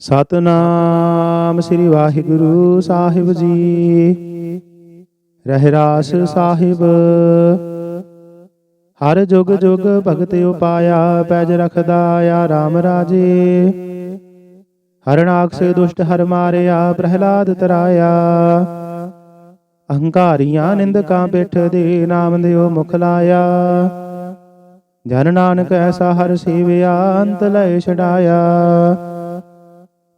ਸਤਨਾਮ ਸ੍ਰੀ ਵਾਹਿਗੁਰੂ ਸਾਹਿਬ ਜੀ। ਰਹਿਰਾਸ ਸਾਹਿਬ। ਹਰ ਜੁਗ ਜੁਗ ਭਗਤ ਉਪਾਇਆ, ਪੈਜ ਰਖਦਾ ਆ RAM ਰਾਜੇ। ਹਰਨਾਕਸ ਦੁਸ਼ਟ ਹਰ ਮਾਰਿਆ, ਪ੍ਰਹਿਲਾਦ ਤਰਾਇਆ। ਅਹੰਕਾਰੀਆਂ ਨਿੰਦਕਾਂ ਪਿੱਠ ਦੇ ਨਾਮ ਦਿਓ ਮੁਖ ਲਾਇਆ। ਜਨ ਨਾਨਕ ਐਸਾ ਹਰ ਸੇਵਿਆ, ਅੰਤ ਲੈ ਛਡਾਇਆ।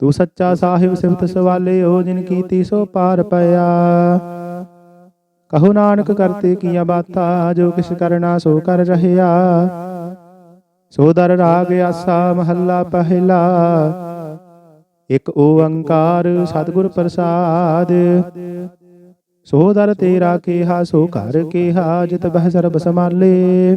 ਤੂੰ ਸੱਚਾ ਸਾਹਿਬ ਸਿਫਤ ਸਵਾਲਿਓ ਜਿਨ ਕੀਤੀ ਸੋ ਪਾਰ ਪਿਆ। ਕਹੋ ਨਾਨਕ ਕਰਤੇ ਕੀਆਂ ਬਾਤਾਂ ਜੋ ਕਿਛ ਕਰਨਾ ਸੋ ਕਰ ਰਹਿਆ। ਸੋ ਦਰ ਰਾਗ ਆਸਾ ਮਹੱਲਾ ਪਹਿਲਾ। ਇਕ ਓੰਕਾਰ ਸਤਿਗੁਰ ਪ੍ਰਸਾਦ। ਸੋ ਦਰ ਤੇਰਾ ਕੇਹਾ ਸੋ ਘਰ ਕੇਹਾ ਜਿਤ ਬਹਿ ਸਰਬ ਸਮਾਲੇ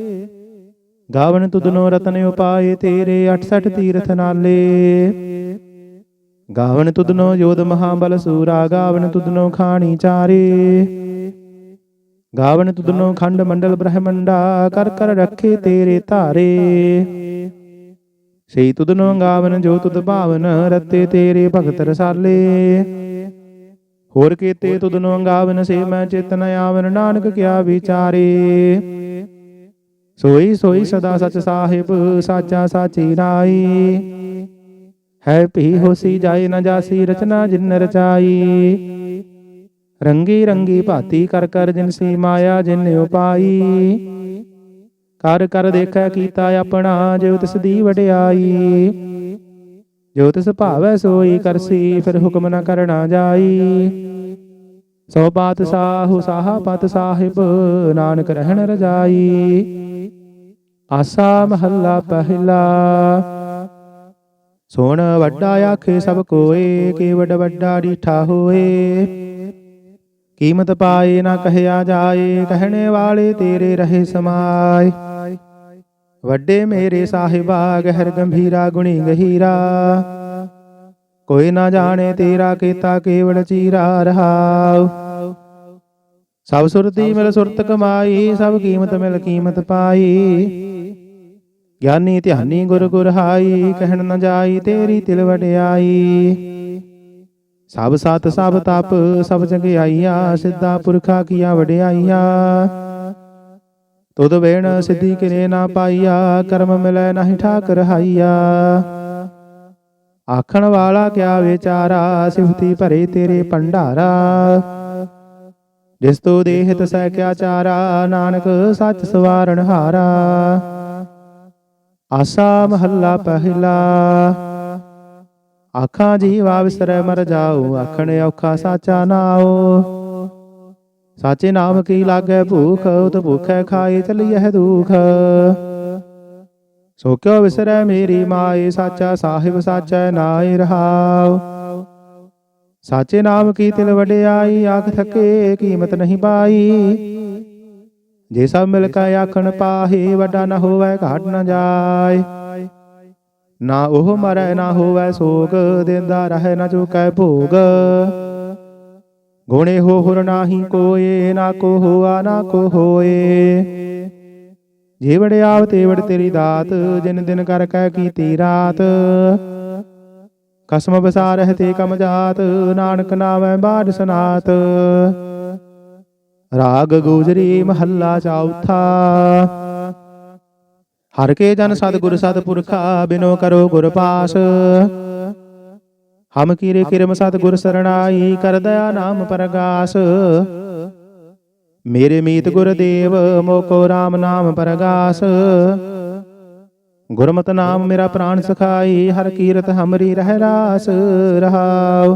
ਗਾਵਨ ਤੁਧਨੋ ਰਤਨ ਉਪਾਏ ਤੇਰੇ 68 ਤੀਰਥ ਨਾਲੇ। ਗਾਵਣ ਤੁਧਨੋ ਯੋਧ ਮਹਾਬਲ ਸੂਰਾ ਗਾਵਣ ਤੁਧਨੋ ਖਾਣੀ ਚਾਰੇ। ਗਾਵਣ ਤੁਧਨੋ ਖੰਡ ਮੰਡਲ ਬ੍ਰਹਮੰਡਾ, ਕਰ ਕਰ ਰੱਖੇ ਤੇਰੇ ਧਾਰੇ। ਸਈ ਤੁਧਨੋ ਗਾਵਨ ਜੋ ਤੁਧ ਭਾਵਨ, ਰਤੇ ਤੇਰੇ ਭਗਤ ਰਸਾਲੇ। ਹੋਰ ਕੀਤੇ ਤੁਧਨੋ ਗਾਵਨ ਸੇ ਮੈਂ ਚੇਤਨ ਆਵਨ, ਨਾਨਕ ਕਿਆ ਵਿਚਾਰੇ। ਸੋਈ ਸੋਈ ਸਦਾ ਸਚ ਸਾਹਿਬ ਸਾਚਾ ਸਾਚੀ ਰਾਈ ਹੈ ਭੀ ਹੋਸੀ ਜਾਏ ਨ ਜਾਸੀ ਰਚਨਾ ਜਿਨ ਰਚਾਈ। ਰੰਗੀ ਰੰਗੀ ਭਾਤੀ ਕਰ ਕਰ ਜਿਨ ਸੀ ਮਾਇਆ ਜਿਨ ਉਪਾਈ। ਕਰ ਕਰ ਦੇਖੈ ਕੀਤਾ ਆਪਣਾ ਜਿਉ ਤਿਸ ਦੀ ਵਡਿਆਈ। ਜੋ ਤਿਸ ਭਾਵੈ ਸੋਈ ਕਰਸੀ ਫਿਰ ਹੁਕਮ ਨ ਕਰਣਾ ਜਾਈ। ਸੋ ਬਾਤ ਸਾਹੂ ਸਾਹਾ ਪਤ ਸਾਹਿਬ ਨਾਨਕ ਰਹਿਣ ਰਜਾਈ। ਆਸਾ ਮਹੱਲਾ ਪਹਿਲਾ। ਸੁਣ ਵੱਡਾ ਆਖੇ ਸਭ ਕੋਏ, ਕੀ ਵੱਡ ਵੱਡਾ ਡੀਠਾ ਹੋਏ। ਕੀਮਤ ਪਾਏ ਨਾ ਕਹਿਆ ਜਾਏ, ਕਹਿਣੇ ਵਾਲੇ ਤੇਰੇ ਰਹੇ ਸਮਾਏ। ਵੱਡੇ ਮੇਰੇ ਸਾਹਿਬਾ, ਗਹਿਰ ਗੰਭੀਰਾ, ਗੁਣੀ ਗਹੀਰਾ। ਕੋਈ ਨਾ ਜਾਣੇ ਤੇਰਾ ਕੀਤਾ ਕੇਵਲ ਚੀਰਾ ਰਹਾਉ। ਸਭ ਸੁਰਤੀ ਮਿਲ ਸੁਰਤ ਕਮਾਈ, ਸਭ ਕੀਮਤ ਮਿਲ ਕੀਮਤ ਪਾਈ। ਗਿਆਨੀ ਧਿਆਨੀ ਗੁਰ ਗੁਰ ਹਾਈ ਕਹਿਣ ਨ ਜਾਈ ਤੇਰੀ ਤਿਲ ਵਡਿਆਈ। ਸਭ ਸਤ ਸਭ ਤਪ ਸਭ ਜਗਿਆਈਆ ਸਿੱਧਾ ਪੁਰਖਾ ਕੀਆ ਵਡਿਆਈਆ। ਤੁਧ ਵੇਣ ਸਿੱਧੀ ਕਿਨੇ ਨਾ ਪਾਈਆ ਕਰਮ ਮਿਲੈ ਨਹੀਂ ਠਾਕ ਰਹਾਈਆ ਆਖਣ ਵਾਲਾ ਕਿਆ ਵਿਚਾਰਾ ਸਿਫਤੀ ਭਰੇ ਤੇਰੇ ਭੰਡਾਰਾ। ਜਿਸ ਤੋ ਦੇਹਿਤ ਸਹਿ ਕਿਆ ਚਾਰਾ ਨਾਨਕ ਸੱਚ ਸਵਾਰਣ ਹਾਰਾ। ਆਸਾ ਮਹੱਲਾ ਪਹਿਲਾ। ਆਖਾਂ ਜੀਵਾ ਵਿਸਰੈ ਮਰ ਜਾਉ ਆਖਣ ਔਖਾ ਸਾਚਾ ਨਾਉ। ਸਾਚੇ ਨਾਮ ਕੀ ਲਾਗੈ ਭੂਖ, ਉਤ ਭੁਖੈ ਖਾਏ ਚਲੀਐ ਦੁਖ। ਸੋ ਕਿਉ ਵਿਸਰੈ ਮੇਰੀ ਮਾਏ, ਸਾਚਾ ਸਾਹਿਬ ਸਾਚੈ ਨਾਇ ਰਹਾਉ। ਸਾਚੇ ਨਾਮ ਕੀ ਤਿਲ ਵਡਿਆਈ, ਆਖ ਥਕੇ ਕੀਮਤ ਨਹੀਂ ਪਾਈ ਜੇ ਸਭ ਮਿਲ ਕੇ ਆਖਣ ਪਾਹੀ, ਵੱਡਾ ਨ ਹੋਵੇ ਘਾਟ ਨ ਜਾਏ। ਨਾ ਉਹ ਮਰੈ, ਨਾ ਹੋਵੇ ਸੋਗ, ਦਿੰਦਾ ਰਹੇ ਨਾ ਚੁਕੈ ਭੋਗ। ਗੁਣੇ ਹੋ ਹੁਰ ਨਾਹੀ ਕੋਏ, ਨਾ ਕੋ ਹੋਆ, ਨਾ ਕੋ ਹੋਏ। ਜੀਵੜ ਆਵ, ਤੇਵੜ ਤੇਰੀ ਦਾਤ, ਜਿਨ ਦਿਨ ਕਰ ਕਹਿ ਕੀਤੀ ਰਾਤ। ਕਸਮ ਬਸਾ ਰਹਿ ਤੇ ਕਮ ਜਾਤ, ਨਾਨਕ ਨਾਮੈ ਬਾੜ ਸਨਾਤ। ਰਾਗ ਗੋਜਰੀ ਮਹੱਲਾ ਚੌਥਾ। ਹਰ ਕੇ ਜਨ ਸਤਿਗੁਰ ਸਤਿਪੁਰਖਾ, ਬਿਨੋ ਕਰੋ ਗੁਰ ਪਾਸ। ਹਮ ਕੀਰੇ ਕਿਰਮ ਸਤਿਗੁਰ ਸਰਣਾਈ, ਕਰ ਦਇਆ ਨਾਮ ਪਰਗਾਸ। ਮੇਰੇ ਮੀਤ ਗੁਰਦੇਵ ਮੋਕੋ RAM ਨਾਮ ਪਰਗਾਸ। ਗੁਰਮਤਿ ਨਾਮ ਮੇਰਾ ਪ੍ਰਾਨ ਸਖਾਈ, ਹਰ ਕੀਰਤ ਹਮਰੀ ਰਹਿ ਰਾਸ ਰਹਾਉ।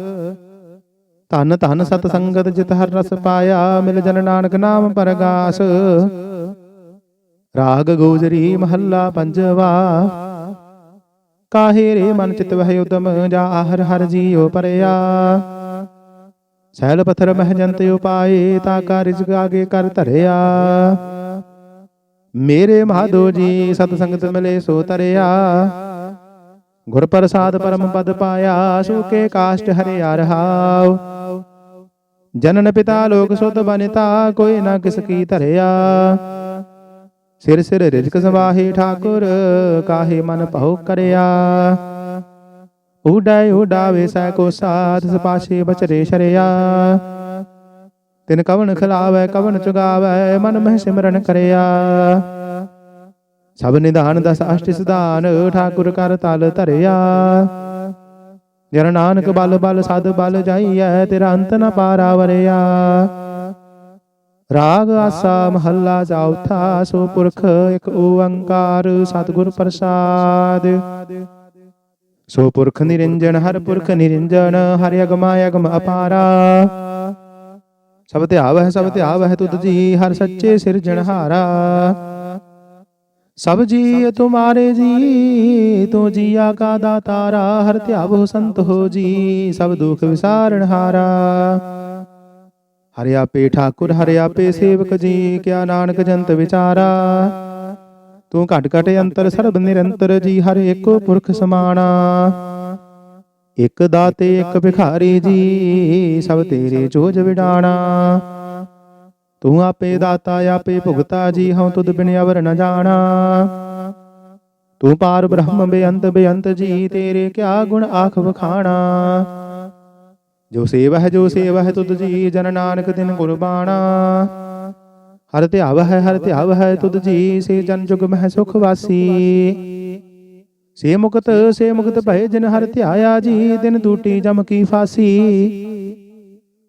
ਧਨ ਧਨ ਸਤ ਸੰਗਤ ਜਿਤ ਹਰ ਰਸ ਪਾਇਆ ਮਿਲ ਜਨ ਨਾਨਕ ਨਾਮ ਪਰਗਾਸ। ਰਾਗ ਗੋਜਰੀ ਮਹੱਲਾ ਪੰਜਵਾ। ਕਾਹੇ ਰੇ ਮਨ ਚਿਤ ਵਹਿ ਉਦਮ ਜਾ ਹਰ ਹਰ ਜੀਉ ਪਰਿਆ। ਸੈਲ ਪਥਰ ਮਹਿ ਜੰਤ ਉਪਾਏ ਤਾ ਕਾ ਰਿਜਕ ਆਗੇ ਕਰ ਧਰਿਆ। ਮੇਰੇ ਮਾਧੋ ਜੀ ਸਤ ਸੰਗਤ ਮਿਲੇ ਸੋ ਤਰਿਆ ਗੁਰ ਪ੍ਰਸਾਦ ਪਰਮ ਪਦ ਪਾਇਆ ਸੂਕੇ ਕਾਸ਼ਟ ਹਰਿਆ ਰਹਾਉ। ਜਨਨ ਪਿਤਾ ਲੋਕ ਸੁਧ ਬਨਿਤਾ, ਕੋਈ ਨਾ ਕਿਸ ਕੀ ਧਰਿਆ। ਸਿਰ ਸਿਰ ਰਿਜਕ ਸਵਾਹੀ ਠਾਕੁਰ, ਕਾਹੇ ਮਨ ਭਉ ਕਰਿਆ। ਉਡੈ ਉਡਾਵੇ ਸੈ ਕੋ ਸਾਧ ਸਪਾਸ਼ੇ ਬਚਰੇ ਸ਼ਰਿਆ। ਤਿਨ ਕਵਨ ਖਿਲਾਵੇ ਕਵਨ ਚੁਗਾਵੇ, ਮਨ ਮਹਿ ਸਿਮਰਨ ਕਰਿਆ। ਸਭ ਨਿਧਾਨ ਦਸ ਅਸ਼ਟ ਸਿਧਾਨ, ਠਾਕੁਰ ਕਰ ਤਲ ਧਰਿਆ। ਜਨ ਨਾਨਕ ਬਲ ਬਲ ਸਦ ਬਲ ਜਾਈਐ ਤੇਰਾ ਅੰਤ ਨ ਪਾਰਾ ਵਰਿਆ ਰਾਗ ਆਸਾ ਮਹੱਲਾ ਚੌਥਾ ਸੋ ਪੁਰਖ ਇੱਕ ਓੰਕਾਰ ਸਤਿਗੁਰ ਪ੍ਰਸਾਦ। ਸੋ ਪੁਰਖ ਨਿਰੰਜਨ ਹਰ ਪੁਰਖ ਨਿਰੰਜਨ ਹਰਿ ਅਗਮਾ ਅਗਮ ਅਪਾਰਾ। ਸਭ ਧਿਆਵਹਿ ਸਭ ਧਿਆਵਹਿ ਤੁਧ ਜੀ ਹਰ ਸੱਚੇ ਸਿਰਜਣਹਾਰਾ। ਸਭ ਜੀ ਤੁਮਾਰੇ ਜੀ। ਤੋ ਜੀਆ ਕਾ ਦਾਤਾਰਾ ਹਰ ਧਿਆਵੋ ਸੰਤ ਹੋ ਜੀ ਸਭ ਦੁਖ ਵਿਸਾਰਣ ਹਾਰਾ। ਹਰਿ। ਆਪੇ ਠਾਕੁਰ ਹਰਿ ਆਪੇ ਸੇਵਕ ਜੀ ਕਿਆ ਨਾਨਕ ਜੰਤ ਵਿਚਾਰਾ। ਤੂੰ ਘਟ ਘਟ ਅੰਤਰ ਸਰਬ ਨਿਰੰਤਰ ਜੀ ਹਰ ਏਕੋ ਪੁਰਖ ਸਮਾਣਾ। ਇਕ ਦਾਤੇ ਇਕ ਭਿਖਾਰੀ ਜੀ ਸਭ ਤੇਰੇ ਜੋਜ ਵਿਡਾਣਾ। ਤੂੰ ਆਪੇ ਦਾਤਾ, ਆਪੇ ਭੁਗਤਾ, ਜੀ ਹਉ ਤੁਧ ਬਿਨ ਅਵਰ ਨ ਜਾਣਾ। ਤੂੰ ਪਾਰ ਬ੍ਰਹਮ ਬੇਅੰਤ ਬੇਅੰਤ ਜੀ, ਤੇਰੇ ਕਿਆ ਗੁਣ ਆਖ ਵਖਾਣਾ। ਜੋ ਸੇਵ ਹੈ ਜੋ ਸੇਵ ਹੈ ਤੁਧ ਜੀ, ਜਨ ਨਾਨਕ ਦਿਨ ਗੁਰਬਾਣਾ। ਹਰ ਧਿਆਵ ਹੈ ਹਰ ਧਿਆਵ ਹੈ ਤੁਧ ਜੀ, ਸੇ ਜਨ ਜੁਗ ਮਹਿ ਸੁਖ ਵਾਸੀ। ਸੇ ਮੁਕਤ ਸੇ ਮੁਕਤ ਭਏ ਜਿਨ ਹਰ ਧਿਆਇਆ ਜੀ, ਦਿਨ ਦੂਟੀ ਜਮ ਕੀ ਫਾਸੀ।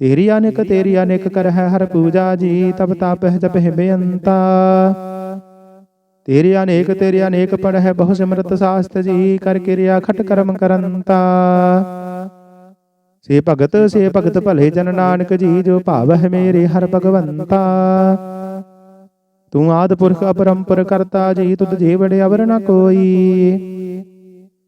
ਤੇਰੀ ਅਨੇਕ ਤੇਰੀ ਅਨੇਕ ਕਰ ਹੈ ਹਰ ਪੂਜਾ ਜੀ, ਤਬ ਤਾਪਹਿ ਜਪਹਿ ਬੇਅੰਤਾ। ਤੇਰੀ ਅਨੇਕ ਤੇਰੀ ਅਨੇਕ ਪੜ ਹੈ ਬਹੁ ਸਿਮਰਤ ਸਾਸਤ ਜੀ, ਕਰ ਕਿਰਿਆ ਖਟ ਕਰਮ ਕਰੰਤਾ। ਸੇ ਭਗਤ ਸੇ ਭਗਤ ਭਲੇ ਜਨ ਨਾਨਕ ਜੀ, ਜੋ ਭਾਵ ਹੈ ਮੇਰੇ ਹਰ ਭਗਵੰਤਾ। ਤੂੰ ਆਦ ਪੁਰਖ ਅਪਰੰਪਰ ਕਰਤਾ ਜੀ, ਤੁਧ ਜੀ ਅਵਰ ਨ ਕੋਈ।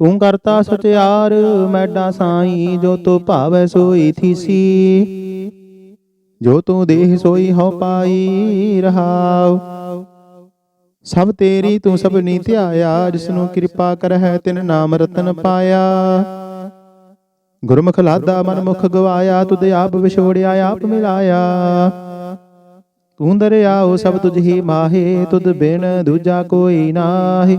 ਤੂੰ ਕਰਤਾ ਸਚਿਆਰ ਮੈਡਾ ਸਾਈ ਜੋ ਤੋ ਭਾਵੈ ਸੋਈ ਥੀਸੀ। ਜੋ ਤੂੰ ਦੇਹ ਸੋਈ ਹਉ ਪਾਈ ਰਹਾਉ। ਸਭ ਤੇਰੀ ਤੂੰ ਸਭਨੀ ਧਿਆਇਆ ਜਿਸ ਨੂੰ ਕਿਰਪਾ ਕਰਹਿ ਤਿਨ ਨਾਮ ਰਤਨ ਪਾਇਆ। ਗੁਰਮੁਖ ਲਾਦਾ ਮਨ ਮੁਖ ਗਵਾਇਆ ਤੁਧ ਆਪ ਵਿਛੋੜਿਆ ਆਪ ਮਿਲਾਇਆ। ਤੂੰ ਦਰਿਆਓ ਸਭ ਤੁਝ ਹੀ ਮਾਹੇ ਤੁਧ ਬਿਨ ਦੂਜਾ ਕੋਈ ਨਾਹੀ।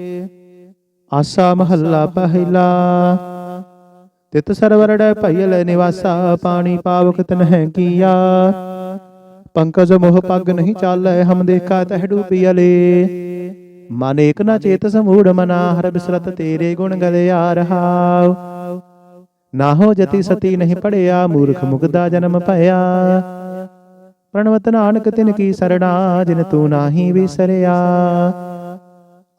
ਆਸਾ ਮਹੱਲਾ ਪਹਿਲਾ ਤਿਤ ਸਰਵਰੜ ਭਇਲ ਨਿਵਾਸਾ ਪਾਣੀ ਪਾਵਕ ਤਨਹਿ ਕੀਆ ਪੰਕਜ ਮੋਹ ਪੱਗ ਨਹੀਂ ਚਾਲੈ ਹਮ ਦੇਖਾ ਤਹਿ ਡੂਬੀਲੇ ਮਨ ਏਕ ਨਾ ਚੇਤ ਸਮੂੜ ਮਨਾ ਹਰ ਬਿਸਰਤ ਤੇਰੇ ਗੁਣ ਗਲਿਆ ਰਹਾਉ ਨਾ ਹੋ ਜਤੀ ਸਤੀ ਨਹੀਂ ਪੜਿਆ ਮੂਰਖ ਮੁਗਦਾ ਜਨਮ ਭਇਆ ਪ੍ਰਣਵਤ ਨਾਨਕ ਤਿਨ ਕੀ ਸਰਣਾ ਜਿਨ ਤੂੰ ਨਾਹੀ ਵਿਸਰਿਆ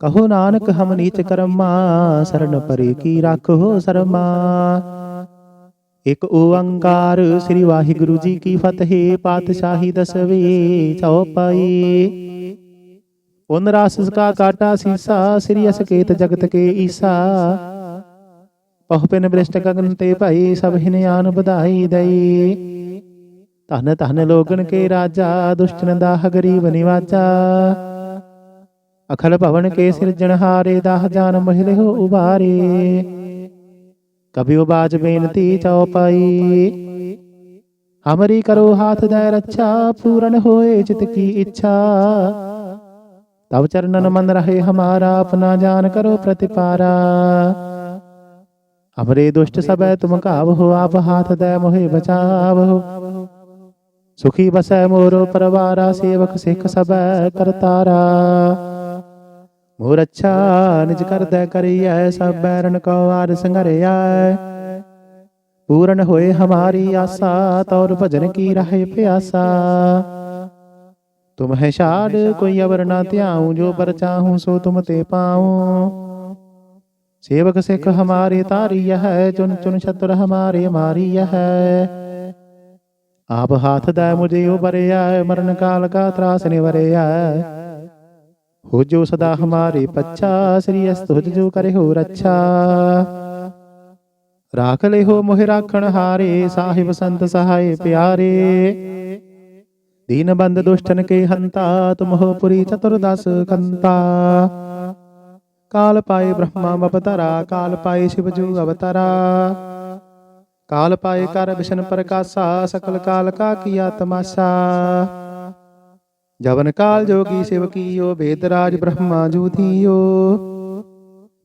ਕਹੋ ਨਾਨਕ ਹਮ ਨੀਚ ਕਰਮਾ, ਸਰਨ ਪਰੇ ਕੀ ਰੱਖੋ ਸਰਮਾ। ਇਕ ਓੰਕਾਰ ਸ੍ਰੀ ਵਾਹਿਗੁਰੂ ਜੀ ਕੀ ਫਤਿਹ, ਪਾਤਸ਼ਾਹੀ ਦਸਵੀਂ ਚੌਪਾਈ ਉਨ ਰਾਸਸ ਕਾ ਕਾਟਾ ਸੀਸਾ, ਸ੍ਰੀ ਅਸਕੇਤ ਜਗਤ ਕੇ ਈਸਾ। ਪਹੁ ਪਿਨ ਬ੍ਰਿਸ਼ਟ ਗਗਨ ਤੇ ਭਾਈ, ਸਭ ਹਿਨਿਆਨ ਵਧਾਈ ਦਈ। ਧਨ ਧਨ ਲੋਗਨ ਕੇ ਰਾਜਾ, ਦੁਸ਼ਟਨ ਦਾ ਗਰੀਬ ਨਿਵਾਜਾ। ਅਖਲ ਭਵਨ ਕੇ ਸਿਰਜਣਹਾਰੇ ਦਾਹ ਜਾਨ ਮਹਿਲੇ ਹੋ ਉਬਾਰੇ ਕਬਿਓ ਬਾਜ ਬੇਨਤੀ ਚਉਪਾਈ ਹਮਰੀ ਕਰੋ ਹਾਥ ਦੈ ਰੱਛਾ ਪੂਰਨ ਹੋਏ ਚਿਤ ਕੀ ਇੱਛਾ। ਤਬ ਚਰਨਨ ਮਨ ਰਹੇ ਹਮਾਰਾ ਆਪਣਾ ਜਾਨ ਕਰੋ ਪ੍ਰਤਿਪਾਰਾ। ਹਮਰੇ ਦੁਸ਼ਟ ਸਬੈ ਤੁਮ ਕਾਵਹੁ ਆਪ ਹਾਥ ਦੈ ਮੋਹਿ ਬਚਾਵਹੁ ਸੁਖੀ ਬਸੈ ਮੋਰੋ ਪਰਵਾਰਾ ਸੇਵਕ ਸਿੱਖ ਸਬੈ ਕਰਤਾਰਾ। ਮੋਰ ਅੱਛਾ ਨਿਜ ਕਰਦੈ ਕਰੀਐ ਸਭ ਬੈਰਨ ਕੋ ਆਰ ਸੰਘਰਿਆ ਪੂਰਨ ਹੋਏ ਹਮਾਰੀ ਆਸਾ ਤੌਰ ਭਜਨ ਕੀ ਰਹੇ ਪਿਆਸਾ ਤੁਮ ਹੈ ਛਾੜ ਕੋਈ ਅਵਰ ਨਾ ਧਿਆਉ ਜੋ ਪਰ ਚਾਹੂੰ ਸੋ ਤੁਮ ਤੇ ਪਾਉ ਸੇਵਕ ਸਿੱਖ ਹਮਾਰੇ ਤਾਰੀ ਹੈ ਚੁਨ ਚੁਨ ਛਤਰ ਹਮਾਰੇ ਮਾਰੀ ਹੈ ਆਪ ਹਾਥ ਦਾ ਮੁਝੇ ਉਬਰਿਆ ਮਰਨ ਕਾਲ ਕਾ ਤਰਾਸ ਨਿਵਰਿਆ ਹੋ ਜੋ ਸਦਾ ਹਮਾਰੇ ਪੱਛਾ ਸ੍ਰੀ ਅਸਤੁਜ ਜੋ ਕਰੇ ਹੋ ਰੱਛਾ ਰਾਖ ਲੈ ਹੋ ਮੋਹਿ ਰਾਖਣ ਹਾਰੇ ਸਾਹਿਬ ਸੰਤ ਸਹਾਏ ਪਿਆਰੇ ਦੀਨ ਬੰਦ ਦੁਸ਼ਟਨ ਕੇ ਹੰਤਾ ਤੁਮ ਹੋ ਪੁਰੀ ਚਤੁਰਦਸ ਕੰਤਾ ਕਾਲ ਪਾਏ ਬ੍ਰਹਮਾ ਅਵਤਾਰਾ ਕਾਲ ਪਾਏ ਸ਼ਿਵ ਜੂ ਅਵਤਾਰਾ ਕਾਲ ਪਾਏ ਕਰ ਵਿਸ਼ਨ ਪ੍ਰਕਾਸ਼ਾ ਸਕਲ ਕਾਲ ਕਾ ਕੀਆ ਤਮਾਸ਼ਾ ਜਵਨ ਕਾਲ ਜੋਗੀ ਸਿਵ ਕੀਓ ਵੇਦ ਰਾਜ ਬ੍ਰਹਮਾ ਜੂ ਥੀਓ।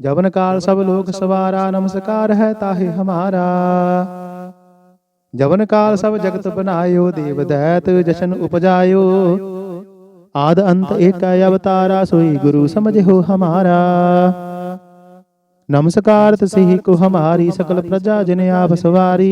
ਜਵਨ ਕਾਲ ਸਭ ਲੋਕ ਸਵਾਰਾ ਨਮਸਕਾਰ ਹੈ ਤਾਹੇ ਹਮਾਰਾ। ਜਵਨ ਕਾਲ ਸਭ ਜਗਤ ਬਨਾਇਓ ਦੇਵ ਦੈਤ ਜਸ਼ਨ ਉਪਜਾਇਓ। ਆਦ ਅੰਤ ਏਕੈ ਅਵਤਾਰਾ ਸੋਈ ਗੁਰੂ ਸਮਝਿਓ ਹਮਾਰਾ। ਨਮਸਕਾਰ ਤਸਿ ਕੋ ਹਮਾਰੀ ਸਕਲ ਪ੍ਰਜਾ ਜਿਨ ਆਪ ਸਵਾਰੀ।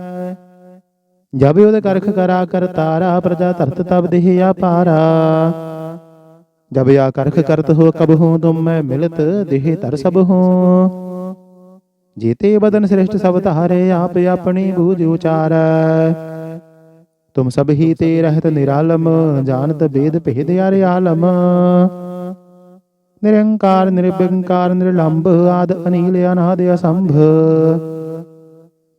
ਜਬ ਉਹਦੇ ਕਰਖ ਕਰਾ ਕਰ ਤਾਰਾ, ਪ੍ਰਜਾ ਧਰਤ ਤਬ ਦੇਹ ਆਪਾਰਾ ਜਬ ਆ ਕਰਖ ਕਰਤ ਹੋ ਕਬ ਹੂੰ ਤੁਮ ਮੈਂ ਮਿਲਤ, ਦੇਹ ਧਰ ਸਭ ਹੂੰ। ਜੀਤੇ ਬਦਨ ਸ੍ਰਿਸ਼ਟ ਸਭ ਧਾਰੇ, ਆਪ ਆਪਣੀ ਬੂਝ ਉਚਾਰੈ। ਤੁਮ ਸਭ ਹੀ ਤੇ ਰਹਿਤ ਨਿਰਾਲਮ, ਜਾਣਤ ਬੇਦ ਭੇਦ ਅਰੇ ਆਲਮ। ਨਿਰੰਕਾਰ, ਨਿਰਵਿੰਕਾਰ, ਨਿਰਲੰਭ, ਆਦ ਅਨੀਲ, ਅਨਾਦ ਅਸੰਭ।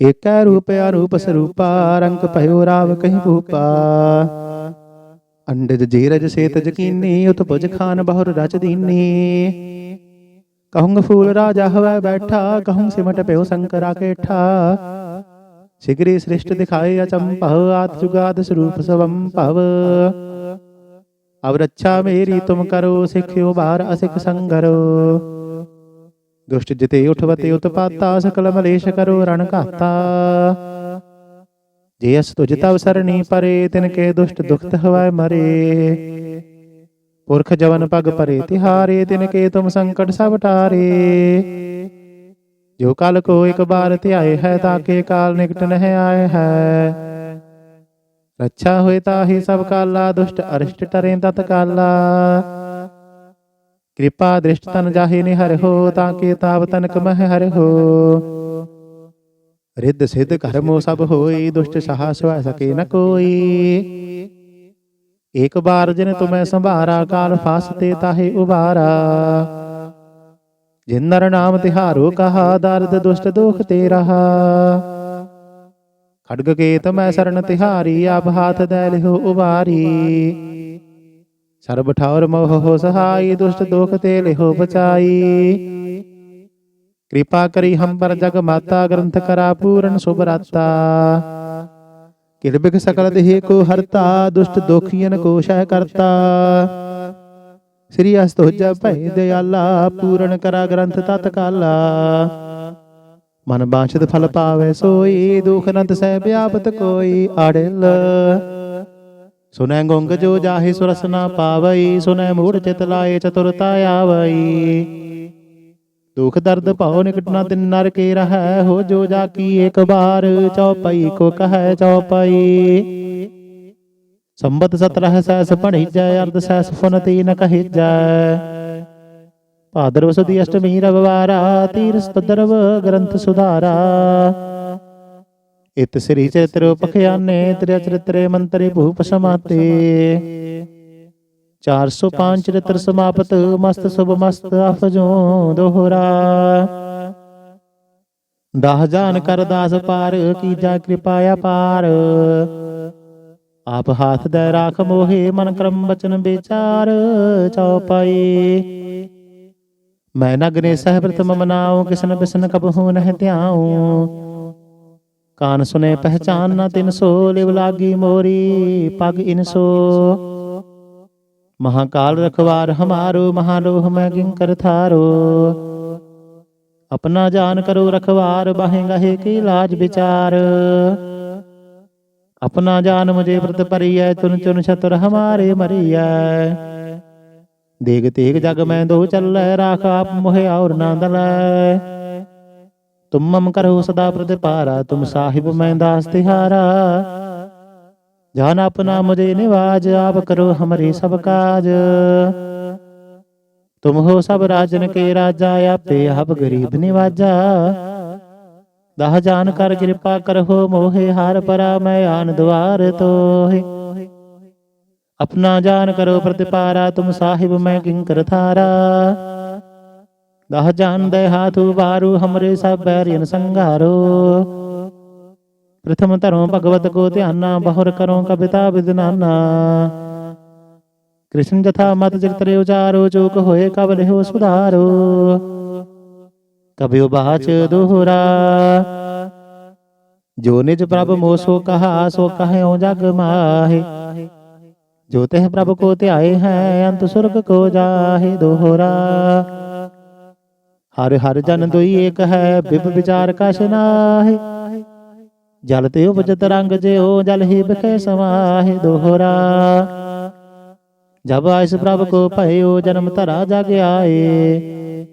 ਏਕੈ ਰੂਪ ਅਰੂਪ ਸਰੂਪਾ, ਰੰਗ ਭਇਓ ਰਾਵ ਕਹੀ ਭੂਪਾ। ਅੰਡਜ ਜੀਰਜ ਸੇਤ ਜਕੀਨੀ ਉਤਪਜ ਖਾਨ ਬਹੁਰ ਰਚ ਦੀਨੀ। ਕਹੂੰਗ ਫੂਲ ਰਾਜਾ ਹਵੈ ਬੈਠਾ ਕਹੂੰ ਸਿਮਟ ਪਿਓ ਸੰਕਰਾ ਕੇਠਾ। ਸਿਗਰੀ ਸ੍ਰਿਸ਼ਟ ਦਿਖਾਏ ਅਚੰਭਵ ਆਤ ਜੁਗਾਦ ਸਰੂਪ ਸਵੰ ਭਵ। ਅਬ ਰੱਛਾ ਮੇਰੀ ਤੁਮ ਕਰੋ, ਸਿੱਖਿਓ ਬਾਰ ਅਸਿਕ ਸੰਗਰੋ। ਦੁਸ਼ਟ ਜਿਤੇ ਉਠਵਤੇ ਉਤਪਾਤਾ ਸਕਲ ਮਲੇਸ਼ ਕਰੋ ਰਣ ਘਾਤਾ। ਜੇ ਅਸ ਤੁਜ ਤਵ ਸਰਣੀ ਪਰੇ, ਤਿਨ ਕੇ ਦੁਸ਼ਟ ਦੁਖਤ ਹਵਾਏ ਮਰੇ। ਪੁਰਖ ਜਵਨ ਪਗ ਪਰੇ, ਤਿਹਾਰੇ, ਤਿਨ ਕੇ ਤੁਮ ਸੰਕਟ ਸਭ ਟਾਰੇ। ਜੋ ਕਲ ਕੋ ਇੱਕ ਬਾਰ ਧਿਆਏ ਹੈ ਤਾਕੇ ਕਾਲ ਨਿਕਟ ਨਹਿ ਆਏ ਹੈ। ਰੱਛਾ ਹੋਏ ਤਾਹੀ ਸਭ ਕਾਲਾ, ਦੁਸ਼ਟ ਅਰਿਸ਼ਟ ਟਰੇ ਤਤ ਕਾਲਾ। ਕਿਰਪਾ ਦ੍ਰਿਸ਼ਟ ਤਨ ਜਾਹੇ ਨਿ ਹਰਿ ਹੋ ਤਾਕੇ ਤਾਵ ਤਨਕ ਮਹਿ ਹਰਿ ਹੋ। ਰਿੱਧ ਸਿੱਧ ਕਰਮੋ ਸਭ ਹੋਈ, ਦੁਸ਼ਟ ਸਹਾ ਸਵੈ ਸਕੇ ਨ ਕੋਈ। ਇੱਕ ਬਾਰ ਜਿਨ ਤੁਮੈ ਸੰਭਾਰਾ, ਕਾਲ ਫਾਸਤੇ ਤਾਹੇ ਉਬਾਰਾ। ਜਿਨ ਨਰ ਨਾਮ ਤਿਹਾਰੋ ਕਹਾ, ਦਰਦ ਦੁਸ਼ਟ ਦੁਖ ਤੇ ਰਹਾ। ਖੜਗ ਕੇ ਤਮੈ ਸਰਣ ਤਿਹਾਰੀ, ਆਪ ਹਾਥ ਦੈ ਲਿਓ ਉਬਾਰੀ। ਸਰਬ ਠੌਰ ਮੋਹ ਹੋ ਸਹਾਈ, ਦੁਸ਼ਟ ਦੁਖ ਤੇ ਲਿਓ ਬਚਾਈ ਕਿਰਪਾ ਕਰੀ ਹਮ ਪਰ ਜਗ ਮਾਤਾ, ਗ੍ਰੰਥ ਕਰਾ ਪੂਰਨ ਸੁਭ ਰਾਤਾ। ਕਿਰਬਿਕ ਸਕਲ ਦੇਹ ਕੋ ਹਰਤਾ, ਦੁਸ਼ਟ ਦੋਖੀਨ ਕੋ ਸ਼ਹਿ ਕਰਤਾ। ਸ੍ਰੀ ਅਸਤੋਜਾ ਭੈ ਦਿਆਲਾ, ਪੂਰਨ ਕਰਾ ਗ੍ਰੰਥ ਤਤ ਕਾਲਾ। ਮਨ ਬਾਛਤ ਫਲ ਪਾਵੇ ਸੋਈ, ਦੁਖ ਨੰਦ ਸਹਿ ਵਿਆਪਤ ਕੋਈ, ਅੜਲ। ਸੁਨੈ ਗੁੰਗ ਜੋ ਜਾਹੇ ਸੁਰਸ ਨਾ ਪਾਵਈ, ਸੁਨੈ ਮੂੜ ਚਿਤ ਲਾਏ ਚਤੁਰਤਾ ਆਵਈ। ਦੁਖ ਦਰਦ ਭਉ ਨਿਕਟ ਨਾ ਤਿਨ ਨਰ ਕੇ ਰਹੈ, ਹੋ ਜੋ ਜਾ ਕੀ ਇੱਕ ਬਾਰ ਚਉਪਈ ਕੋ ਕਹੈ ਚਉਪਈ ਸੰਬਤ ਸਤਰਹ ਸੈਸ ਪੜੀਜੈ ਅਰਧ ਸੈਸ ਫੁਨਤੀ ਨ ਕਹਿਜੈ। ਭਾਦਰਵ ਸੁਦੀ ਅਸ਼ਟਮੀ ਰਵਵਾਰਾ ਤੀਰਸ ਤਦਰਵ ਗ੍ਰੰਥ ਸੁਧਾਰਾ। ਇਤ ਸ੍ਰੀ ਚਰਿਤ੍ਰ ਪਖਿਆਨੇ, ਤ੍ਰਿਆ ਚਰਿਤਰੇ ਮੰਤਰੀ ਭੂਪ ਸਮਾਤੇ 405 ਚਰਿਤ੍ਰ ਸਮਾਪਤ, ਮਸਤ ਸੁਭ ਮਸਤ ਅਫਜੋ ਦੋਹਰਾ। ਦਾਹ ਜਾਨ ਕਰ ਦਾਸ ਪਾਰ ਕੀਜਾ ਕਿਰਪਾ ਅਪਾਰ ਆਪ ਹਾਥ ਦੇ ਰਾਖ ਮੋਹੇ, ਮਨ ਕਰਮ ਬਚਨ ਵਿਚਾਰ ਚਉਪਾਈ ਮੈਂ ਨਗਨੇ ਸਹਿ ਪ੍ਰਥਮ ਮਨਾਉ, ਕਿਸਨ ਬਿਸਨ ਕਬਹੂ ਨਹਿ ਧਿਆਉ। ਕਾਨ ਸੁਨੇ ਪਹਿਚਾਨ ਨਾ ਤਿਨ ਸੋ ਲਿਵ ਲਾਗੀ ਮੋਰੀ ਪਗ ਇਨਸੋ ਮਹਾਕਾਲ ਰਖਵਾਰ ਹਮਾਰੋ ਮਹਾਲੋਹ ਮੈਂ ਕਿੰਕਰ ਥਾਰੋ। ਆਪਣਾ ਜਾਨ ਕਰੋ ਰਖਵਾਰ ਬਾਹੇ ਗਹੇ ਕੀ ਲਾਜ ਵਿਚਾਰ। ਆਪਣਾ ਜਾਨ ਮੁਝੇ ਪ੍ਰਤ ਪਰੀਐ ਤੁਨ ਚੁਨ ਛਤਰ ਹਮਾਰੇ ਮਰੀਐ। ਦੇਗ ਤੇਗ ਜਗ ਮੈਂ ਦੋ ਚੱਲੈ ਰਾਖ ਆਪ ਮੋਹਿ ਔਰ ਨਾ ਦਲੈ। ਤੁਮ ਮਮ ਕਰੋ ਸਦਾ ਪ੍ਰਤਿਪਾਰਾ ਤੁਮ ਸਾਹਿਬ ਮੈਂ ਦਾਸ ਤਿਹਾਰਾ। ਜਾਨ ਆਪਣਾ ਮੁਝੇ ਨਿਵਾਜ, ਆਪ ਕਰੋ ਹਮਰੇ ਸਭ ਕਾਜ। ਤੁਮ ਹੋ ਸਭ ਰਾਜਨ ਕੇ ਰਾਜਾ, ਆਪੇ ਹਬ ਗਰੀਬ ਨਿਵਾਜਾ। ਦਹ ਜਾਨ ਕਰ ਕਿਰਪਾ ਕਰਹੋ ਮੋਹਿ, ਹਾਰ ਪਰਾ ਮੈਂ ਆਨ ਦਵਾਰ ਤੋਹਿ। ਆਪਣਾ ਜਾਨ ਕਰੋ ਪ੍ਰਤਿਪਾਰਾ ਤੁਮ ਸਾਹਿਬ ਮੈਂ ਕਿੰਕਰ ਥਾਰਾ दह जान दे हाथ बारू हमरे सब बैरियन संगारो। प्रथम तरो भगवत को ध्याना बहुर करो कविता विदनाना कृष्ण जथा मत चित्र उचारो जो होए कबल हो सुधारो। कभी बाच दोहरा। जो निज प्रभु मोसो कहा, सो कहे जग माहे। जो तह प्रभ को त्याय हैं, अंत सुर्ग को जाहे दोहरा। ਹਰ ਹਰ ਜਨ ਦੋਈ ਏਕ ਹੈ ਬਿਪ ਵਿਚਾਰ ਕਛ ਨਾਹੀ। ਜਲ ਤੇ ਉਪਜਤ ਰੰਗ ਜਿਉ, ਜਲ ਹੀ ਬਖੇ ਸਮਾਹੇ ਦੋਹਰਾ। ਜਬ ਆਇਸ ਪ੍ਰਭ ਕੋ ਭਇਓ, ਜਨਮ ਧਰਾ ਜਗ ਆਏ।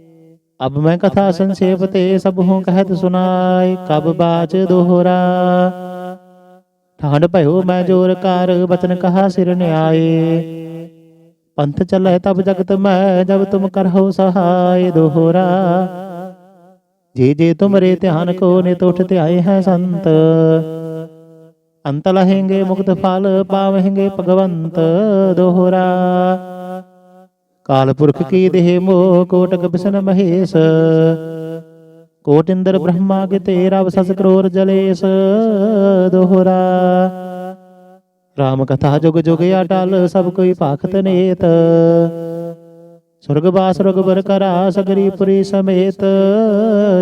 ਅਬ ਮੈਂ ਕਥਾ ਸੰਸੇਵ ਤੇ ਸਭ ਹੂੰ ਕਹਿਤ ਸੁਨਾਏ ਕਬ ਬਾਚ ਦੋਹਰਾ। ਠਾਂਡ ਭਇਓ ਮੈਂ ਜੋਰ ਕਾਰ, ਬਚਨ ਕਹਾ ਸਿਰ ਨਿਆਏ। ਪੰਥ ਚੱਲੇ ਤਬ ਜਗਤ ਮੈਂ, ਜਬ ਤੁਮ ਕਰਹੁ ਸਹਾਇ ਦੋਹਰਾ। ਜੇ ਜੇ ਤੁਮਰੇ ਧਿਆਨ ਕੋ ਨਿਤ ਉਠ ਧਿਆਏ ਹੈ ਸੰਤ, ਅੰਤ ਲਹੇਂਗੇ ਮੁਕਤ ਫਲ ਪਾਵਹਿੰਗੇ ਭਗਵੰਤ ਦੋਹਰਾ। ਕਾਲ ਪੁਰਖ ਕੀ ਦੇਹ ਮੋਹ ਕੋਟਕ ਬਿਸ਼ਨ ਮਹੇਸ਼। ਕੋਟ ਇੰਦਰ ਬ੍ਰਹਮਾ ਕੇ ਤੇਰਾ ਵਸਸ ਕਰੋਰ ਜਲੇਸ ਦੋਹਰਾ। ਰਾਮ ਕਥਾ ਜੁਗ ਜੁਗ ਅਟਲ ਸਭ ਕੋਈ ਭਾਖਤ ਨੇਤ। ਸੁਰਗ ਬਾਸ ਰਗਬਰ ਕਰਾ, ਸਗਰੀ ਪੁਰੀ ਸਮੇਤ।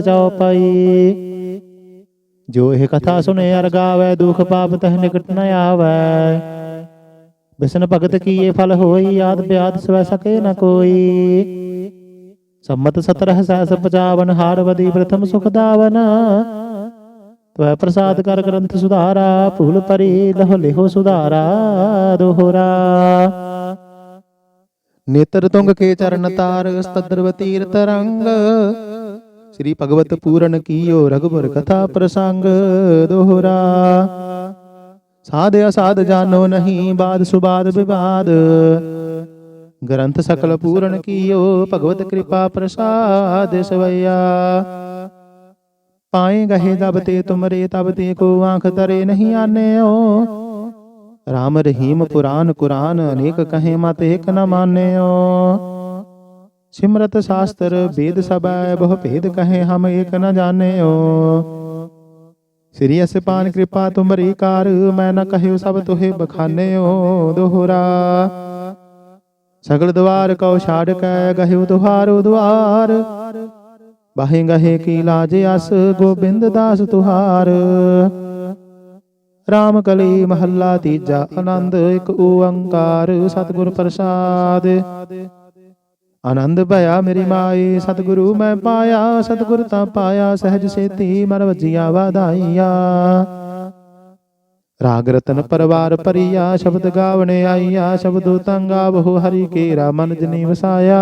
ਜਾਉ ਪਾਈ ਜੋ ਇਹ ਕਥਾ ਸੁਨੇ ਅਰ ਗਾਵੇ, ਦੁਖ ਪਾਪ ਤਹ ਨਿਕਟ ਨ ਆਵੈ। ਬਿਸਨ ਭਗਤ ਕੀਏ ਫਲ ਹੋਈ ਯਾਦ ਪਿਆਦ ਸਵੈ ਸਕੇ ਨ ਕੋਈ। ਸੰਮਤ 17 ਸਹਸ 55 ਹਾਰਵਦੀ ਪ੍ਰਥਮ ਸੁਖ ਦਾਵਨ। ਤਵੈ ਪ੍ਰਸਾਦ ਕਰ ਗ੍ਰੰਥ ਸੁਧਾਰਾ, ਭੂਲ ਪਰੀ ਲਹੁ ਲਿਹੋ ਸੁਧਾਰਾ, ਦੋਹਰਾ। ਨੇਤਰ ਤੁੰਗ ਕੇ ਚਰਨ ਤਾਰ ਸਤਦਰਵ ਤੀਰਤ ਰੰਗ। ਸ੍ਰੀ ਭਗਵਤ ਪੂਰਨ ਕੀਓ ਰਗਵਰ ਕਥਾ ਪ੍ਰਸੰਗ, ਦੋਹਰਾ। ਸਾਧ ਅਸਾਧ ਜਾਣੋ ਨਹੀਂ, ਬਾਦ ਸੁਬਾਦ ਵਿਵਾਦ। ਗ੍ਰੰਥ ਸਕਲ ਪੂਰਨ ਕੀਓ, ਭਗਵਤ ਕਿਰਪਾ ਪ੍ਰਸਾਦ ਸਵਈਆ। ਪਾਏ ਗਏ ਜਬ ਤੇ ਤੁਮਰੇ ਤਬ ਤੇ ਕੋ ਆਂਖ ਤਰੇ ਨਹੀਂ ਆਨਿਓ। ਰਾਮ ਰਹੀਮ ਪੁਰਾਨ ਕੁਰਾਨ ਅਨੇਕ ਕਹੇ ਮਤ ਏਕ ਨ ਮਾਨਿਓ। ਸਿਮਰਤ ਸ਼ਾਸਤਰ ਵੇਦ ਸਬੈ ਬਹੁ ਭੇਦ ਕਹੇ ਹਮ ਏਕ ਨ ਜਾਣਿਓ। ਸ੍ਰੀ ਅਸਪਾਨ ਕਿਰਪਾ ਤੁਮਰੀ ਕਾਰ ਮੈਂ ਨ ਕਹਿਓ ਸਭ ਤੋਹਿ ਬਖਾਨਿਓ ਦੋਹਰਾ। ਸਗਲ ਦਵਾਰ ਕਉ ਛਾੜ ਕੈ ਗਹਿਉ ਤੁਹਾਰੋ ਦੁਆਰ। ਬਾਹੇ ਗਹੇ ਕੀ ਲਾਜ ਅਸ, ਗੋਬਿੰਦ ਦਾਸ ਤੁਹਾਰ। ਰਾਮ ਕਲੀ ਮਹੱਲਾ ਤੀਜਾ ਆਨੰਦ, ਇੱਕ ਓੰਕਾਰ, ਸਤਿਗੁਰ ਪ੍ਰਸਾਦ। ਆਨੰਦ ਭਇਆ ਮੇਰੀ ਮਾਈ, ਸਤਿਗੁਰੂ ਮੈਂ ਪਾਇਆ, ਸਤਿਗੁਰ ਤਾਂ ਪਾਇਆ, ਸਹਿਜ ਸੇਤੀ ਮਨ ਵਜੀਆ ਵਾਧਾਈਆ। ਰਾਗ ਰਤਨ ਪਰਵਾਰ ਪਰਿਆ ਸ਼ਬਦ ਗਾਵਣੇ ਆਈਆ, ਸ਼ਬਦੋ ਤੰਗਾ ਬਹੁ ਹਰੀ ਕੇਰਾ ਮਨ ਜਨੀ ਵਸਾਇਆ।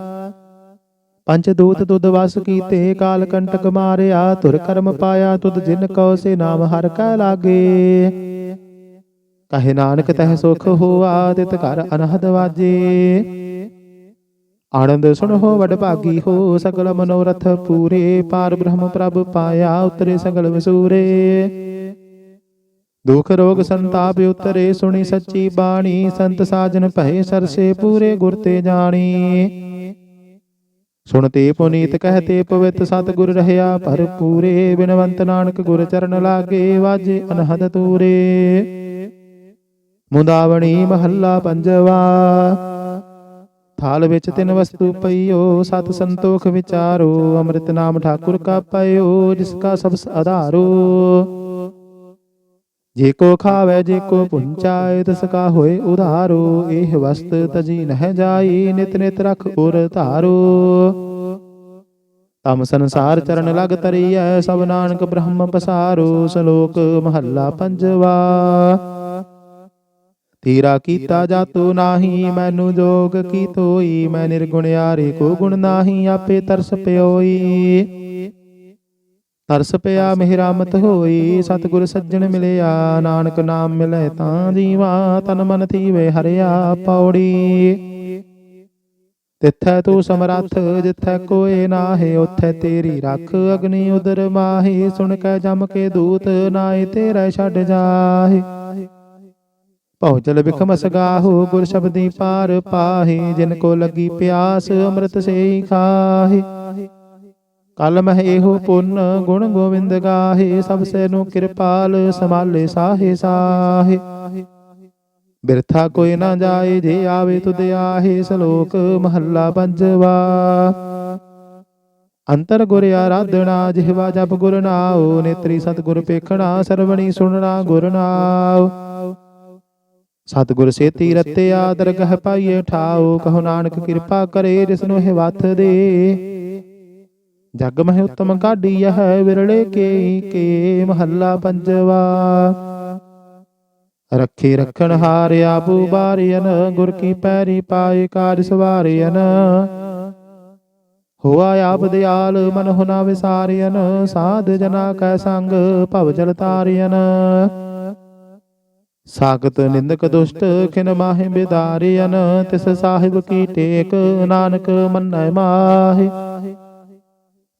ਪੰਜ ਦੂਤ ਤੁਧ ਵਸ ਕੀਤੇ, ਕਾਲ ਕੰਟਕ ਮਾਰਿਆ, ਤੁਰ ਕਰਮ ਪਾਇਆ, ਤੁਧ ਜਿਨ ਕਉ ਸੇ ਨਾਮ ਹਰ ਕੈ ਲਾਗੇ। ਕਹੇ ਨਾਨਕ ਤਹਿ ਸੁਖ ਹੋਆ, ਤਿਤ ਘਰ ਅਨਹਦ ਵਾਜੇ। ਆਨੰਦ ਸੁਣੋ ਵਡ ਭਾਗੀ ਹੋ, ਸਗਲ ਮਨੋਰਥ ਪੂਰੇ, ਪਾਰ ਬ੍ਰਹਮ ਪ੍ਰਭ ਪਾਇਆ, ਉਤਰੇ ਸਗਲ ਵਸੂਰੇ। ਦੁਖ ਰੋਗ ਸੰਤਾਪ ਉਤਰੇ, ਸੁਣੀ ਸੱਚੀ ਬਾਣੀ, ਸੰਤ ਸਾਜਨ ਭਏ ਸਰਸੇ ਪੂਰੇ ਗੁਰ ਤੇ ਜਾਣੀ। ਸੁਣਤੇ ਪੁਨੀਤ ਕਹਤੇ ਪਵਿੱਤ ਸਤਿਗੁਰ ਰਹਿਆ ਭਰਪੂਰੇ ਬਿਨਵੰਤ ਨਾਨਕ ਗੁਰ ਚਰਨ ਲਾਗੇ ਵਾਜੇ ਅਨਹਦ ਤੂਰੇ। ਮੁੰਦਾਵਣੀ ਮਹੱਲਾ ਪੰਜਵਾ। ਥਾਲ ਵਿੱਚ ਤਿੰਨ ਵਸਤੂ ਪਈਓ ਸਤ ਸੰਤੋਖ ਵਿਚਾਰੋ ਅੰਮ੍ਰਿਤ ਨਾਮ ਠਾਕੁਰ ਕਾ ਪਇਓ ਜਿਸ ਕਾ ਸਭ ਆਧਾਰੋ। ਜੇ ਕੋ ਖਾਵੇ ਜੇ ਕੋ ਪੁੰਚਾਏ ਤਿਸ ਕਾ ਹੋਏ ਉਧਾਰੋ। ਇਹ ਵਸਤ ਤਜੀ ਨਹਿ ਜਾਈ ਨਿਤ ਨਿਤ ਰਖ ਉਰ ਧਾਰੋ। ਤਮ ਸੰਸਾਰ ਚਰਨ ਲਗ ਤਰੀਐ ਸਭ ਨਾਨਕ ਬ੍ਰਹਮ ਪਸਾਰੋ ਸ਼ਲੋਕ ਮਹੱਲਾ ਪੰਜਵਾ। ਤੇਰਾ ਕੀਤਾ ਜਾਤੋ ਨਾਹੀ ਮੈਨੂੰ ਜੋਗ ਕੀ ਤੋਈ ਮੈਂ ਨਿਰਗੁਣਿਆਰੇ ਕੋ ਗੁਣ ਨਾਹੀ ਆਪੇ ਤਰਸ ਪਿਓਈ। ਤਰਸ ਪਿਆ ਮਿਹਰਾਮਤ ਹੋਈ, ਸਤਿਗੁਰ ਸੱਜਣ ਮਿਲਿਆ, ਨਾਨਕ ਨਾਮ ਮਿਲੇ ਤਾਂ ਜੀਵਾ ਤਨ ਮਨ ਥੀਵੇ ਹਰਿਆ ਪੌੜੀ। ਤਿੱਥੈ ਤੂੰ ਸਮਰੱਥ, ਜਿੱਥੈ ਕੋਏ ਨਾਹੀ, ਉਥੈ ਤੇਰੀ ਰੱਖ ਅਗਨੀ ਉਦਰ ਮਾਹੀ। ਸੁਣ ਕੇ ਜਮ ਕੇ ਦੂਤ ਨਾਏ ਤੇਰਾ ਛੱਡ ਜਾਹੇ। ਭਉ ਜਲ ਬਿਖਮ ਸਗਾਹੋ ਗੁਰ ਸ਼ਬਦੀ ਪਾਰ ਪਾਹੇ। ਜਿਨ ਕੋ ਲੱਗੀ ਪਿਆਸ, ਅੰਮ੍ਰਿਤ ਸੇਈ ਖਾਹੇ। ਕਲ ਮਹਿ ਇਹੋ ਪੁੰਨ, ਗੁਣ ਗੋਵਿੰਦ ਗਾਹੇ, ਸਭ ਸੇ ਕਿਰਪਾਲ ਸਮਾਲੇ ਸਾਹੇ ਸਾਹੇ। ਬਿਰਥਾ ਕੋਈ ਨਾ ਜਾਏ, ਜੇ ਆਵੇ ਤੁਧ ਆਹੇ, ਸ਼ਲੋਕ ਮਹੱਲਾ ਪੰਜਵਾ। ਅੰਤਰ ਗੁਰ ਆਰਾਧਣਾ, ਜਿਹਵਾ ਜਪ ਗੁਰ ਨਾਉ, ਨੇਤਰੀ ਸਤਿਗੁਰ ਪੇਖਣਾ, ਸਰਵਣੀ ਸੁਣਨਾ ਗੁਰ ਨਾਉ। ਸਤਿਗੁਰ ਸੇਤੀ ਰਤੇ ਆਦਰ ਦਰਗਹ ਪਾਈਏ ਠਾਉ, ਕਹੋ ਨਾਨਕ ਕਿਰਪਾ ਕਰੇ ਜਿਸ ਨੂੰ ਇਹ ਵਥ ਦੇ। ਜਗ ਮਹਿ ਉਤਮ ਕਾਢੀ ਹੈ ਵਿਰਲੇ ਕੇ ਕੇ ਮਹੱਲਾ ਪੰਜਵਾ। ਰੱਖੇ ਰਖਣ ਹਾਰ ਆਬੂ ਬਾਰੀਨ ਗੁਰ ਕੀ ਪੈਰੀ ਪਾਏ ਕਾਜ ਸਵਾਰੀਨ ਹੋਆ ਆਪ ਦਿਆਲ ਮਨ ਹੁਨਾ ਵਿਸਾਰੀਨ ਸਾਧ ਜਨਾ ਕੈ ਸੰਗ ਭਵ ਜਲ ਤਾਰੀਨ ਸਾਗਤ ਨਿੰਦਕ ਦੁਸ਼ਟ ਖਿਨ ਮਾਹਿ ਬਿਦਾਰੀਨ ਤਿਸ ਸਾਹਿਬ ਕੀ ਟੇਕ ਨਾਨਕ ਮੰਨੈ ਮਾਹਿ।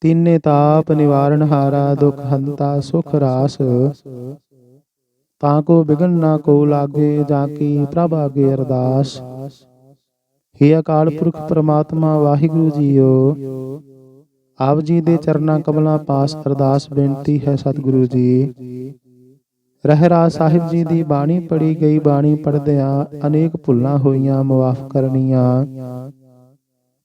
ਤਿੰਨੇ ਤਾਪ ਨਿਵਾਰਨ ਹਾਰਾ, ਦੁਖ ਹੰਤਾ, ਸੁਖ ਰਾਸ। ਤਾਂ ਕੋ ਬਿਗਨ ਨਾ ਕੋ ਲਾਗੇ, ਜਾਂ ਕੀ ਪ੍ਰਭ ਆਗੇ ਅਰਦਾਸ। ਹੇ ਅਕਾਲ ਪੁਰਖ ਪ੍ਰਮਾਤਮਾ, ਵਾਹਿਗੁਰੂ ਜੀਓ। ਆਪ ਜੀ ਦੇ ਚਰਨਾਂ ਕਮਲਾਂ ਪਾਸ ਅਰਦਾਸ ਬੇਨਤੀ ਹੈ ਸਤਿਗੁਰੂ ਜੀ। ਰਹਿਰਾ ਸਾਹਿਬ ਜੀ ਦੀ ਬਾਣੀ ਪੜੀ ਗਈ ਬਾਣੀ ਪੜਦਿਆਂ ਅਨੇਕ ਭੁੱਲਾਂ ਹੋਈਆਂ ਮਾਫ ਕਰਨੀਆਂ।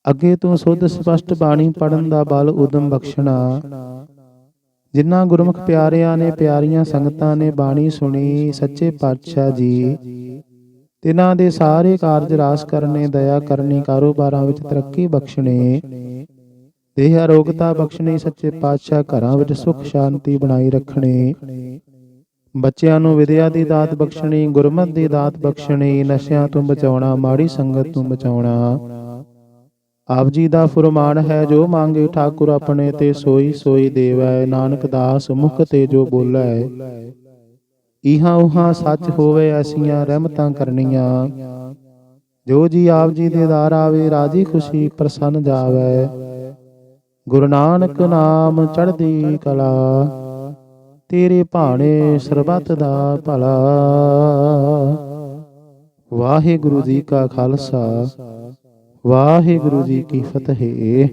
ਅੱਗੇ ਤੋਂ ਸੁੱਧ ਸਪਸ਼ਟ ਬਾਣੀ ਪੜਨ ਦਾ ਬਲ ਉਦਮ ਬਖਸ਼ਣਾ। ਜਿਨ੍ਹਾਂ ਗੁਰਮੁਖ ਪਿਆਰਿਆਂ ਨੇ ਪਿਆਰੀਆਂ ਸੰਗਤਾਂ ਨੇ ਬਾਣੀ ਸੁਣੀ, ਸੱਚੇ ਪਾਤਸ਼ਾਹ ਜੀ, ਤਿਨਾਂ ਦੇ ਸਾਰੇ ਕਾਰਜ ਰਾਸ ਕਰਨੇ, ਦਇਆ ਕਰਨੀ, ਕਾਰੋਬਾਰਾਂ ਵਿੱਚ ਤਰੱਕੀ ਬਖਸ਼ਣੇ, ਦੇਹ ਅਰੋਗਤਾ ਬਖਸ਼ਣੀ, ਸੱਚੇ ਪਾਤਸ਼ਾਹ ਘਰਾਂ ਵਿੱਚ ਸੁਖ, ਸ਼ਾਂਤੀ ਬਣਾਈ ਰੱਖਣੀ, ਬੱਚਿਆਂ ਨੂੰ ਵਿਦਿਆ ਦੀ ਦਾਤ ਬਖਸ਼ਣੀ, ਗੁਰਮਤ ਦੀ ਦਾਤ ਬਖਸ਼ਣੀ, ਨਸ਼ਿਆਂ ਤੋਂ ਬਚਾਉਣਾ, ਮਾੜੀ ਸੰਗਤ ਤੋਂ ਬਚਾਉਣਾ। ਆਪ ਜੀ ਦਾ ਫਰਮਾਨ ਹੈ, ਜੋ ਮੰਗੇ ਠਾਕੁਰ ਆਪਣੇ ਤੇ ਸੋਈ ਸੋਈ ਦੇਵੈ, ਨਾਨਕ ਦਾਸ ਮੁਖ ਤੇ ਜੋ ਬੋਲੇ। ਇਹਾਂ ਉਹਾਂ ਸੱਚ ਹੋਵੇ, ਐਸੀਆਂ ਰਹਿਮਤਾਂ ਕਰਨੀਆਂ। ਜੋ ਜੀ ਆਪ ਜੀ ਦੇ ਦਾਰ ਆਵੇ, ਰਾਜੀ ਖੁਸ਼ੀ ਪ੍ਰਸੰਨ ਜਾਵੇ। ਗੁਰੂ ਨਾਨਕ ਨਾਮ ਚੜ੍ਹਦੀ ਕਲਾ, ਤੇਰੇ ਭਾਣੇ ਸਰਬੱਤ ਦਾ ਭਲਾ। ਵਾਹਿਗੁਰੂ ਜੀ ਕਾ ਖਾਲਸਾ। ਵਾਹਿਗੁਰੂ ਜੀ ਕੀ ਫਤਿਹ।